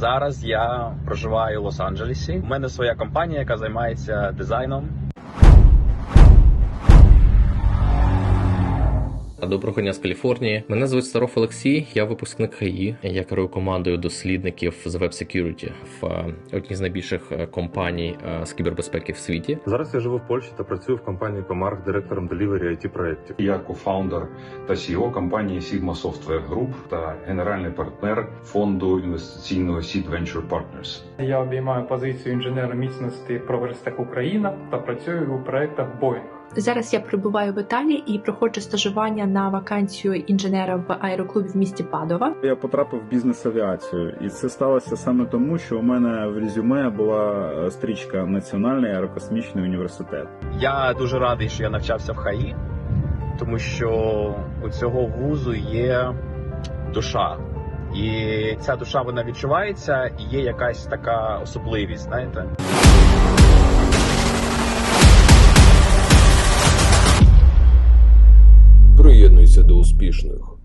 Зараз я проживаю в Лос-Анджелесі. У мене своя компанія, яка займається дизайном. Доброго дня з Каліфорнії. Мене звуть Старов Олексій. Я випускник ХАІ. Я керую командою дослідників з Web Security в е, одній з найбільших е, компаній е, з кібербезпеки в світі. Зараз я живу в Польщі та працюю в компанії Comarch директором Delivery IT проєктів. Я кофаундер та CEO компанії Sigma Software Group та генеральний партнер фонду інвестиційного Seed Venture Partners. Я обіймаю позицію інженера міцності Проверстек Україна та працюю у проектах Boeing. Зараз я перебуваю в Італії і проходжу стажування на вакансію інженера в аероклубі в місті Падова. Я потрапив в бізнес-авіацію, і це сталося саме тому, що у мене в резюме була е, стрічка Національний аерокосмічний університет. Я дуже радий, що я навчався в ХАІ, тому що у цього вузу є душа. І ця душа вона відчувається, і є якась така особливість, знаєте. Приєднуйся до успішних.